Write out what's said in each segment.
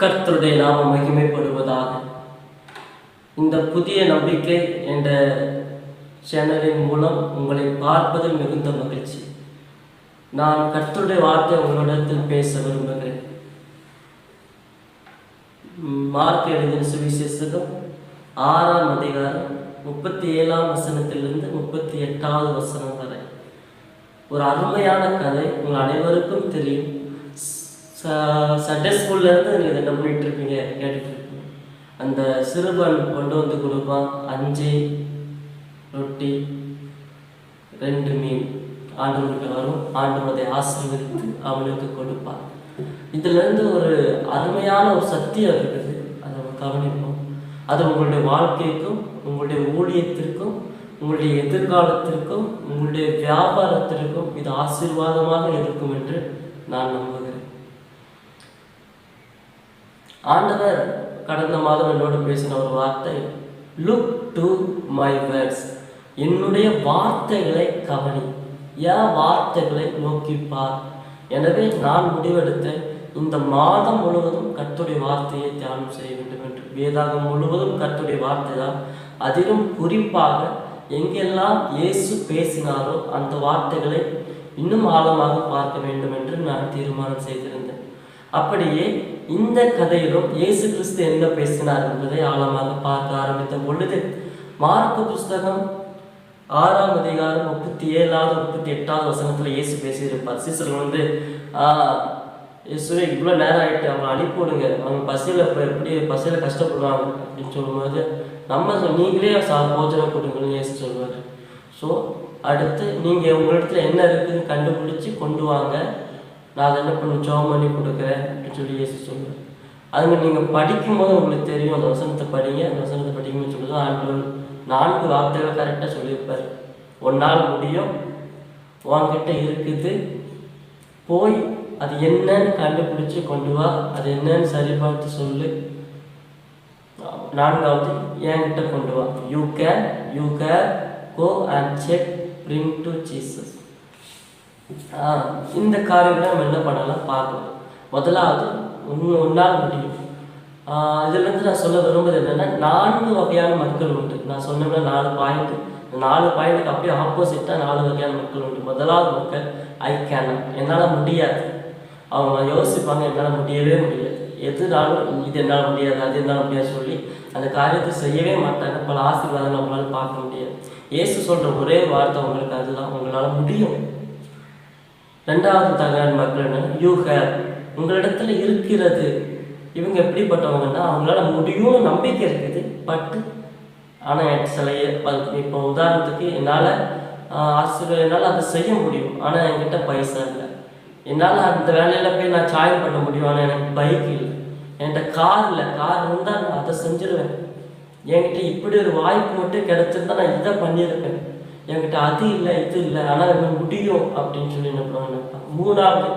கர்த்தருடைய நாமம் மகிமைப்படுவதாக. இந்த புதிய நம்பிக்கை என்ற சேனலின் மூலம் உங்களை பார்ப்பது மிகுந்த மகிழ்ச்சி. நான் கர்த்தருடைய வார்த்தை உங்களிடத்தில் பேச விரும்புகிறேன். மார்க் எழுதின சுவிசேஷகம் ஆறாம் அதிகாரம் முப்பத்தி ஏழாம் வசனத்திலிருந்து முப்பத்தி எட்டாவது வசனம் வரை. ஒரு அருமையான கதை உங்கள் அனைவருக்கும் தெரியும். ச- சண்டே இருந்து நீங்கள் இதை என்ன பண்ணிட்டு இருப்பீங்க கேட்டுட்டு இருப்பீங்க அந்த சிறுவன் கொண்டு வந்து கொடுப்பான். அஞ்சு ரொட்டி ரெண்டு மீன். ஆண்டவனுக்கு வரும். ஆண்டவர் ஆசீர்வதித்து அவனுக்கு கொடுப்பான் இதுலேருந்து ஒரு அருமையான ஒரு சத்தியம் இருக்குது. அதை நம்ம கவனிப்போம். அது உங்களுடைய வாழ்க்கைக்கும் உங்களுடைய ஊழியத்திற்கும் உங்களுடைய எதிர்காலத்திற்கும் உங்களுடைய வியாபாரத்திற்கும் இது ஆசீர்வாதமாக இருக்கும் என்று நான் நம்புகிறேன். ஆண்டவர் கடந்த மாதம் என்னோடு பேசின ஒரு வார்த்தை லுக் டு மை வேர்ட்ஸ் என்னுடைய வார்த்தைகளை கவனி. என் வார்த்தைகளை நோக்கி பார் எனவே நான் முடிவெடுத்தேன் இந்த மாதம் முழுவதும் கத்துடைய வார்த்தையை தியானம் செய்ய வேண்டும் என்று. வேதாகம் முழுவதும் கத்துடைய வார்த்தை தான். அதிலும் குறிப்பாக எங்கெல்லாம் இயேசு பேசினாரோ அந்த வார்த்தைகளை இன்னும் ஆழமாக பார்க்க வேண்டும் என்று நான் தீர்மானம் செய்திருந்தேன். அப்படியே இந்த கதையிலும் இயேசு கிறிஸ்து என்ன பேசினார் என்பதை ஆழமாக பார்க்க ஆரம்பித்த பொழுது மார்க்கு புஸ்தகம் ஆறாம் அதிகாரம் முப்பத்தி ஏழாவது முப்பத்தி எட்டாவது வசனத்தில் இயேசு பேசியிருப்பார். சீசர்கள் வந்து ஆஹ் இயேசுவே இவ்வளோ நேரம் ஆயிட்டு அவங்களை அனுப்பி விடுங்க அவங்க பசியில் இப்போ எப்படி பசியில் கஷ்டப்படுவாங்க? அப்படின்னு சொல்லும்போது நம்ம நீங்களே சா போஜனம் கொடுங்கன்னு இயேசு சொல்லுவார். ஸோ அடுத்து நீங்கள் உங்களிடத்துல என்ன இருக்குதுன்னு கண்டுபிடிச்சி கொண்டு வாங்க. நான் அதை என்ன பண்ணி ஜோம் பண்ணி கொடுக்குறேன் அப்படின்னு சொல்லி இயேசு சொல்லுவேன் அதுங்க நீங்கள் படிக்கும்போது உங்களுக்கு தெரியும் அந்த வசனத்தை படிங்க அந்த வசனத்தை படிக்கும்போது சொல்லுது ஆண்டவர் நான்கு வார்த்தைகள் கரெக்டாக சொல்லியிருப்பார். ஒன்னால் முடியும் உன்கிட்ட இருக்குது போய் அது என்னன்னு கண்டுபிடிச்சி கொண்டு வா அது என்னன்னு சரி பார்த்து சொல்லு. நான்காவது என்கிட்ட கொண்டு வா. You can you care go and check bring to Jesus இந்த காரியங்களை நம்ம என்ன பண்ணலாம்? பார்க்கணும். முதலாவது ஒன்று ஒன்றால் முடியும். இதுலேருந்து நான் சொல்ல விரும்புவது என்னென்னா நான்கு வகையான மக்கள் உண்டு. நான் சொன்னோம்னா நாலு பாயிண்ட் நாலு பாயிண்ட்டுக்கு அப்படியே ஆப்போசிட்டாக நாலு வகையான மக்கள் உண்டு. முதலாவது மக்கள் ஐ கேன் என்னால் முடியாது. அவங்க யோசிப்பாங்க என்னால் முடியவே முடியாது எதுனாலும் இது என்னால் முடியாது அது என்னால் முடியாது சொல்லி அந்த காரியத்தை செய்யவே மாட்டாங்க. பல ஆசீர்வாதங்கள் அவங்களால பார்க்க முடியாது. இயேசு சொல்கிற ஒரே வார்த்தை உங்களுக்கு அதுதான். உங்களால் முடியும். ரெண்டாவது தகவல் மக்கள் என்ன? யூ ஹேவ் உங்களிடத்துல இருக்கிறது. இவங்க எப்படிப்பட்டவங்கன்னா அவங்களால முடியும்னு நம்பிக்கை இருக்குது. பட்டு ஆனால் சில ஏ- இப்போ உதாரணத்துக்கு என்னால் ஆசிரியர் என்னால் அதை செய்ய முடியும். ஆனால் என்கிட்ட பைசா இல்லை. என்னால் அந்த வேலையில் போய் நான் ஜாயின் பண்ண முடியும். ஆனால் எனக்கு பைக் இல்லை. என்கிட்ட கார் இல்லை. கார் இருந்தால் நான் அதை செஞ்சிருவேன். என்கிட்ட இப்படி ஒரு வாய்ப்பு மட்டும் கிடச்சிருந்தா நான் இதை பண்ணியிருப்பேன். என்கிட்ட அது இல்லை இது இல்லை ஆனால் அது முடியும் அப்படின்னு சொல்லி என்ன பண்ணுவாங்க நினைப்பாங்க. மூணாவது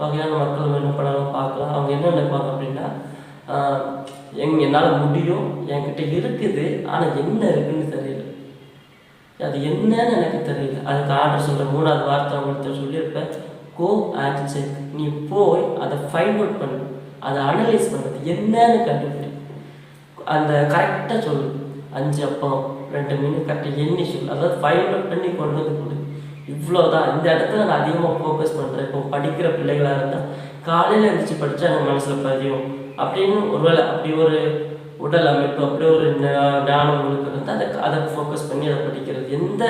வகையான மக்கள் என்ன பண்ணாலும் பார்க்கலாம். அவங்க என்ன நினைப்பாங்க அப்படின்னா எங் என்னால் முடியும் என்கிட்ட இருக்குது ஆனால் என்ன இருக்குன்னு தெரியல. அது என்னன்னு எனக்கு தெரியல. அதுக்கு ஆர்டர் சொல்கிற மூணாவது வார்த்தை அவங்கள்ட்ட சொல்லியிருப்பேன். கோ அண்ட் செக் நீ போய் அதை ஃபைண்ட் அவுட் பண்ணு. அதை அனலைஸ் பண்ணுறது என்னன்னு கண்டுபிடி. அந்த கரெக்டாக சொல்லு. அஞ்சு அப்பம். ரெண்டு மீன் கரெக்டாக எண்ணி சொல் அதாவது ஃபைண்ட் அவுட் பண்ணி கொண்டு வந்து கொடு இவ்வளோதான் இந்த இடத்துல நான் அதிகமாக ஃபோக்கஸ் பண்ணுறேன் இப்போ படிக்கிற பிள்ளைகளாக இருந்தால் காலையில் எழுந்திரிச்சு படித்தா எங்கள் மனசில் பதியும். அப்படின்னு ஒருவேளை அப்படி ஒரு உடல் அமைப்பு அப்படி ஒரு ஞானம் உங்களுக்கு வந்து அதை அதை ஃபோக்கஸ் பண்ணி அதை படிக்கிறது. எந்த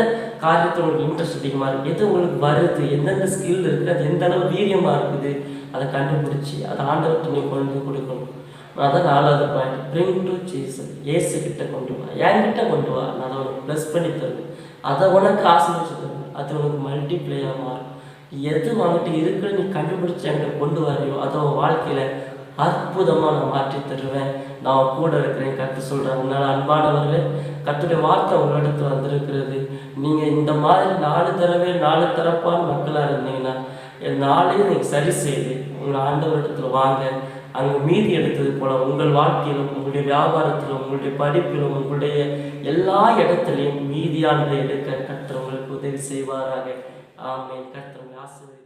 காரியத்தில் உங்களுக்கு இன்ட்ரெஸ்ட் அதிகமாக இருக்குது எது உங்களுக்கு வருது? எந்தெந்த ஸ்கில் இருக்குது அது எந்த அளவு வீரியமாக இருக்குது? அதை கண்டுபிடிச்சி அதை ஆண்டவர்கிட்ட நீ கொண்டு வந்து கொடுக்கணும். அதான் நாலாவது point. Bring to Jesus Yesu கிட்ட கொண்டு வா. என்கிட்ட கொண்டு வா? நான் அதை உனக்கு ப்ளஸ் பண்ணி தருவேன். அதை உனக்கு ஆசீர்வச்சு தருவேன். அது உனக்கு மல்டிப்ளேயாக மாறும். எது உன்கிட்ட இருக்குன்னு நீ கண்டுபிடிச்சி என்கிட்ட கொண்டு வரையோ அதை உன் வாழ்க்கையில் அற்புதமாக நான் மாற்றி தருவேன். நான் உன் கூட இருக்கிறேன். கற்று சொல்கிறேன் அதனால அன்பானவர்களே கத்துடைய வார்த்தை உங்களிடத்து வந்திருக்கிறது. நீங்கள் இந்த மாதிரி நாலு தடவை நாலு தரப்பான மக்களாக இருந்தீங்கன்னா என் நாளையும் நீங்கள் சரி செய்து உங்களை ஆண்டவரிடத்தில் வாங்க. அங்கே மீதி எடுத்தது போல உங்கள் வாழ்க்கையிலும் உங்களுடைய வியாபாரத்திலும் உங்களுடைய படிப்பிலும் உங்களுடைய எல்லா இடத்துலையும் மீதியானதை எடுக்க கற்றவங்களுக்கு உங்களுக்கு உதவி செய்வாராக. ஆமே கற்றவங்க ஆசிரியர்